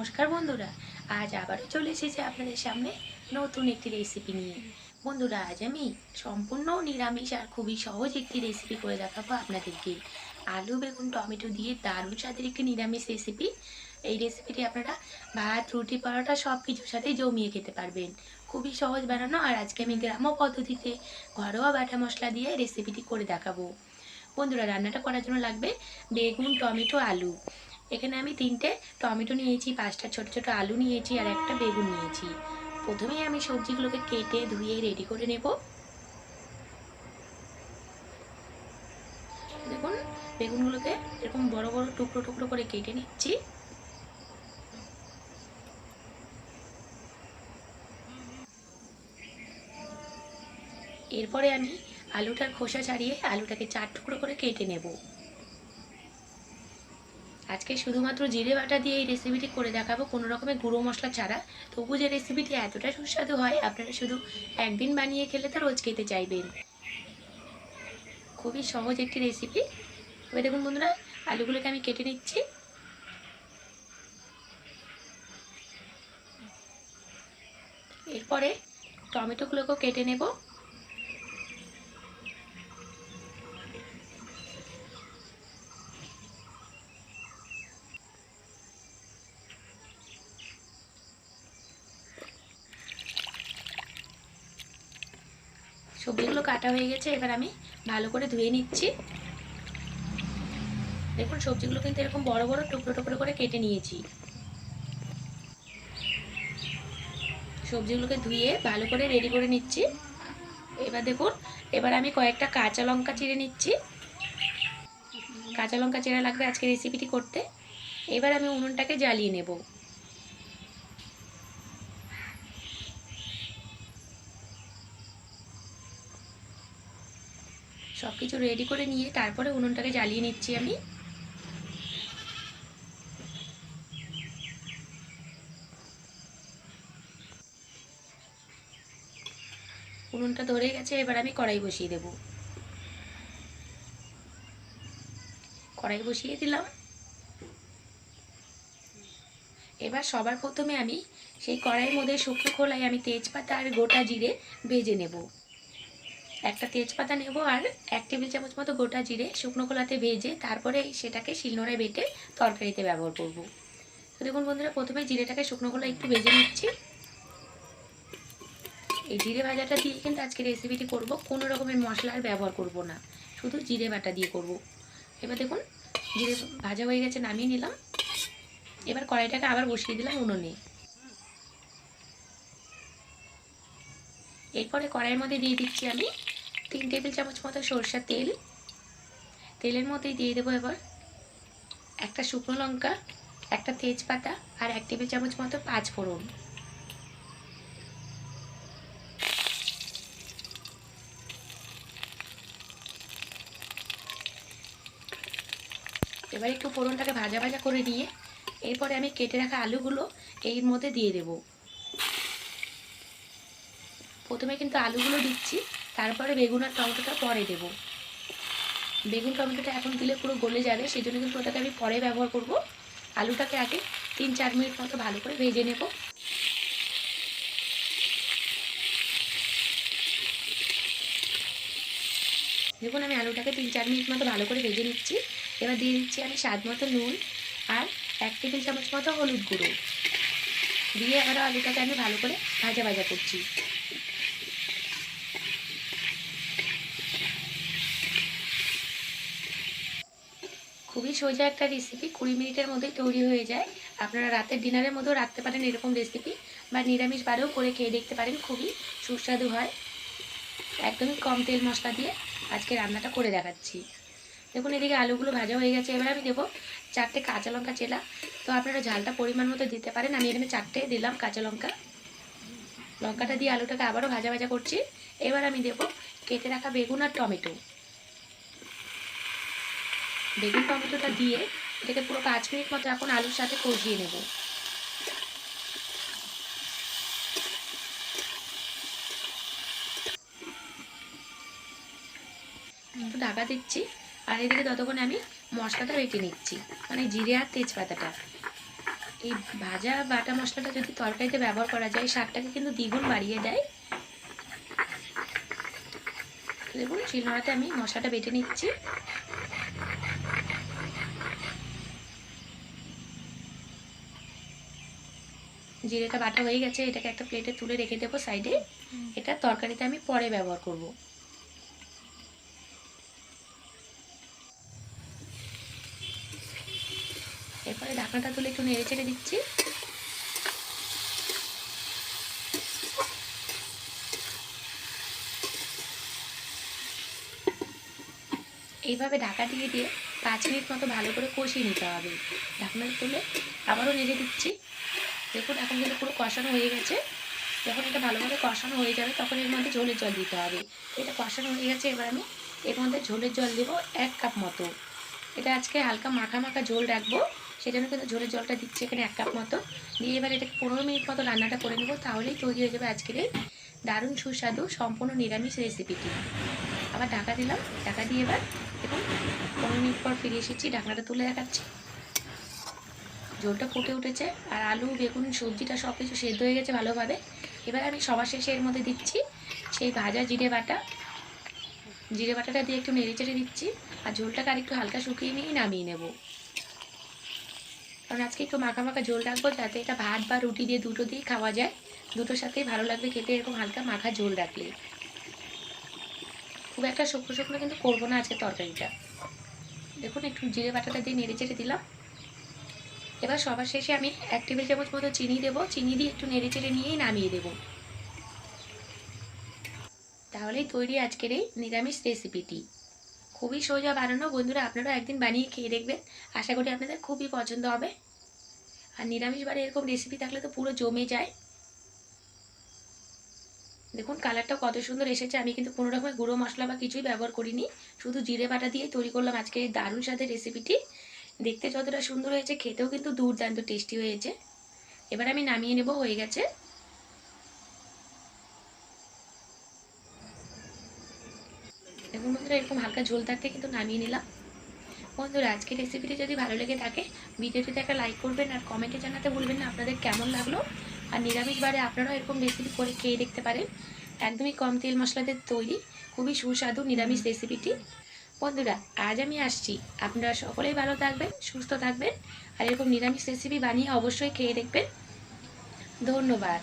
নমস্কার বন্ধুরা, আজ আবারও চলে এসেছি আপনাদের সামনে নতুন একটি রেসিপি নিয়ে। বন্ধুরা, আজ আমি সম্পূর্ণ নিরামিষ আর খুবই সহজ একটি রেসিপি করে দেখাবো আপনাদেরকে। আলু, বেগুন, টমেটো দিয়ে দারুণ স্বাদের একটি নিরামিষ রেসিপি এই রেসিপিটি আপনারা ভাত, রুটি, পরোটা সব কিছুর সাথেই জমিয়ে খেতে পারবেন। খুবই সহজ বানানো আর আজকে আমি গ্রাম্য পদ্ধতিতে ঘরোয়া বাটা মশলা দিয়ে রেসিপিটি করে দেখাবো। বন্ধুরা, রান্নাটা করার জন্য লাগবে বেগুন, টমেটো, আলু। এখানে আমি তিনটে টমেটো নিয়েছি, পাঁচটা ছোট ছোট আলু নিয়েছি আর একটা বেগুন নিয়েছি। প্রথমেই আমি সবজিগুলোকে কেটে ধুয়ে রেডি করে নেব। দেখুন, বেগুনগুলোকে এরকম বড় বড় টুকরো টুকরো করে কেটে নিচ্ছি। এরপরে আমি আলুটার খোসা ছাড়িয়ে আলুটাকে চার টুকরো করে কেটে নেব। আজকে শুধুমাত্র জিরে বাটা দিয়ে এই রেসিপিটি করে দেখাবো, কোনো রকমের গুঁড়ো মশলা ছাড়া। তবু যে রেসিপিটি এতটা সুস্বাদু হয়, আপনারা শুধু একদিন বানিয়ে খেলে তো রোজ খেতে চাইবেন। খুবই সহজ একটি রেসিপি এবার দেখুন বন্ধুরা, আলুগুলোকে আমি কেটে নিচ্ছি। এরপরে টমেটোগুলোকেও কেটে নেব। সবজিগুলো কাটা হয়ে গেছে, এবার আমি ভালো করে ধুয়ে নিচ্ছি। দেখুন, সবজিগুলো কিন্তু এরকম বড় বড় টুকরো টুকরো করে কেটে নিয়েছি। সবজিগুলোকে ধুয়ে ভালো করে রেডি করে নিচ্ছি। এবার দেখুন, এবার আমি কয়েকটা কাঁচা লঙ্কা চিড়ে নিচ্ছি। কাঁচা লঙ্কা চেরা লাগবে আজকে রেসিপিটি করতে। এবার আমি উনুনটাকে জ্বালিয়ে নেব। সব কিছু রেডি করে নিয়ে তারপরে উনুনটাকে জ্বালিয়ে নিচ্ছি আমি। উনুনটা ধরে গেছে, এবার আমি কড়াই বসিয়ে দেব। কড়াই বসিয়ে দিলাম। এবার সবার প্রথমে আমি সেই কড়াইয়ের মধ্যে শুকনো খোলায় আমি তেজপাতা আর গোটা জিরে ভেজে নেব। একটা তেজপাতা নেব আর এক টেবিল চামচ মতো গোটা জিরে শুকনো খোলাতে ভেজে তারপরে সেটাকে শিলনোড়ায় বেটে তরকারিতে ব্যবহার করব। তো দেখুন বন্ধুরা, প্রথমে জিরেটাকে শুকনো খোলা একটু ভেজে নিচ্ছি। এই জিরে ভাজাটা দিয়ে কিন্তু আজকে রেসিপিটি করব। কোনো রকমের মশলার ব্যবহার করব না। শুধু জিরে বাটা দিয়ে করব। এবার দেখুন, জিরে ভাজা হয়ে গেছে, নামিয়ে নিলাম। এবার কড়াইটাকে আবার বসিয়ে দিলাম উনুনে। এরপরে কড়াইয়ের মধ্যে দিয়ে দিচ্ছি আমি তিন টেবিল চামচ মতো সরষার তেল। তেলের মধ্যেই দিয়ে দেবো এবার একটা শুকনো লঙ্কা, একটা তেজপাতা আর এক টেবিল চামচ মতো পাঁচ ফোড়ন। এবার একটু ফোড়নটাকে ভাজা ভাজা করে নিয়ে এরপরে আমি কেটে রাখা আলুগুলো এর মধ্যে দিয়ে দেব। প্রথমে কিন্তু আলুগুলো দিচ্ছি। তারপরে বেগুন আর টমেটোটা পরে দেব। বেগুন টমেটোটা এখন দিলে পুরো গলে যাবে সেই জন্য কিন্তু ওটাকে আমি পরে ব্যবহার করব। আলুটাকে আগে তিন চার মিনিট মতো ভালো করে ভেজে নেব। দেখুন, আমি আলুটাকে তিন চার মিনিট মতো ভালো করে ভেজে নিচ্ছি। এবার দিয়ে দিচ্ছি আমি স্বাদ মতো নুন আর এক টেবিল চামচ মতো হলুদ গুঁড়ো। দিয়ে আবারও আলুটাকে আমি ভালো করে ভাজা ভাজা করছি। খুবই সোজা একটা রেসিপি কুড়ি মিনিটের মধ্যেই তৈরি হয়ে যায়। আপনারা রাতের ডিনারের মধ্যেও রাখতে পারেন এরকম রেসিপি বা নিরামিষ বারেও করে খেয়ে দেখতে পারেন, খুবই সুস্বাদু হয়। একদমই কম তেল মশলা দিয়ে আজকে রান্নাটা করে দেখাচ্ছি। দেখুন, এদিকে আলুগুলো ভাজা হয়ে গেছে। এবার আমি দেবো চারটে কাঁচা লঙ্কা চেলা। তো আপনারা ঝালটা পরিমাণ মতো দিতে পারেন। আমি এখানে চারটে দিলাম কাঁচা লঙ্কা। লঙ্কাটা দিয়ে আলুটাকে আবারও ভাজা ভাজা করছি। এবার আমি দেবো কেটে রাখা বেগুন আর টমেটো। বেগুন টমেটোটা দিয়ে এটাকে পুরো পাঁচ মিনিট মতো এখন আলুর সাথে কষিয়ে নেব। একটু ঢাকা দিচ্ছি আর এদিকে ততক্ষণে আমি মশলাটা বেটে নিচ্ছি মানে জিরে আর তেজপাতাটা। এই ভাজা বাটা মশলাটা যদি তরকারিতে ব্যবহার করা যায় স্বাদটাকে কিন্তু দ্বিগুণ বাড়িয়ে দেয়। দেখুন, শিলনোড়াতে আমি মশলাটা বেটে নিচ্ছি। জিরেটা বাটা হয়ে গেছে, এটাকে একটা প্লেটে তুলে রেখে দেবো সাইডে এটা তরকারিতে আমি পরে ব্যবহার করব। এরপরে ঢাকনাটা তুলে একটু নেড়ে চেড়ে দিচ্ছি। এইভাবে ঢাকা দিয়ে দিয়ে পাঁচ মিনিট মতো ভালো করে কষিয়ে নিতে হবে। ঢাকনাটা তুলে আবারও নেড়ে দিচ্ছি। দেখুন, এখন কিন্তু পুরো কষানো হয়ে গেছে। যখন এটা ভালোভাবে কষানো হয়ে যাবে, তখন এর মধ্যে ঝোলের জল দিতে হবে। এটা কষানো হয়ে গেছে, এবার আমি এর মধ্যে ঝোলের জল দেবো এক কাপ মতো। এটা আজকে হালকা মাখা মাখা ঝোল রাখব, সেজন্য কিন্তু ঝোলের জলটা দিচ্ছি এখানে এক কাপ মতো। দিয়ে এবার এটাকে পনেরো মিনিট মতো রান্নাটা করে নেব, তাহলেই তৈরি হয়ে যাবে আজকের এই দারুণ সুস্বাদু, সম্পূর্ণ নিরামিষ রেসিপিটি। আবার ঢাকা দিলাম, ঢাকা দিয়ে এবার দেখুন, পনেরো মিনিট পর ফিরে এসেছি, ঢাকনাটা তুলে দেখাচ্ছি। ঝোলটা ফুটে উঠেছে আর আলু, বেগুন, সবজিটা সব কিছু সেদ্ধ হয়ে গেছে ভালোভাবে। এবার আমি সবার শেষে এর মধ্যে দিচ্ছি সেই ভাজা জিরে বাটা। জিরে বাটাটা দিয়ে একটু নেড়ে চেড়ে দিচ্ছি আর ঝোলটাকে আর একটু হালকা শুকিয়ে নিয়েই নামিয়ে নেব। কারণ আজকে একটু মাখা মাখা ঝোল রাখব যাতে এটা ভাত বা রুটি দিয়ে দুটো দিয়ে খাওয়া যায়। দুটোর সাথেই ভালো লাগবে খেতে এরকম হালকা মাখা ঝোল রাখলে। খুব একটা শুকনো শুকনো কিন্তু করব না আজকে তরকারিটা। দেখুন, একটু জিরে বাটাটা দিয়ে নেড়ে চেড়ে দিলাম। এবার সবার শেষে আমি এক টেবিল চামচ মতো চিনি দেবো। চিনি দিয়ে একটু নেড়ে চেড়ে নিয়েই নামিয়ে দেবো। তাহলেই তৈরি আজকের এই নিরামিষ রেসিপিটি খুবই সোজা বানানো। বন্ধুরা আপনারা একদিন বানিয়ে খেয়ে দেখবেন। আশা করি আপনাদের খুবই পছন্দ হবে। আর নিরামিষ বারে এরকম রেসিপি থাকলে তো পুরো জমে যায়। দেখুন কালারটা কত সুন্দর এসেছে। আমি কিন্তু কোনো রকমের গুঁড়ো মশলা বা কিছুই ব্যবহার করিনি। শুধু জিরে বাটা দিয়ে তৈরি করলাম আজকে এই দারুণ স্বাদের রেসিপিটি দেখতে যতটা সুন্দর হয়েছে, খেতেও কিন্তু দুর্দান্ত টেস্টি হয়েছে। এবার আমি নামিয়ে নেব, হয়ে গেছে। এবং বন্ধুরা, এরকম হালকা ঝোল থাকতে কিন্তু নামিয়ে নিলাম। বন্ধুরা, আজকের রেসিপিটি যদি ভালো লেগে থাকে, ভিডিওটিতে একটা লাইক করবেন আর কমেন্টে জানাতে ভুলবেন না, আপনাদের কেমন লাগল? আর নিরামিষ বারে আপনারাও এরকম রেসিপি করে খেয়ে দেখতে পারেন। একদমই কম তেল মশলাদের তৈরি, খুবই সুস্বাদু নিরামিষ রেসিপিটি বন্ধুরা, আজ আমি আসছি। আপনারা সকলেই ভালো থাকবেন, সুস্থ থাকবেন, আর এরকম নিরামিষ রেসিপি বানিয়ে অবশ্যই খেয়ে দেখবেন। ধন্যবাদ।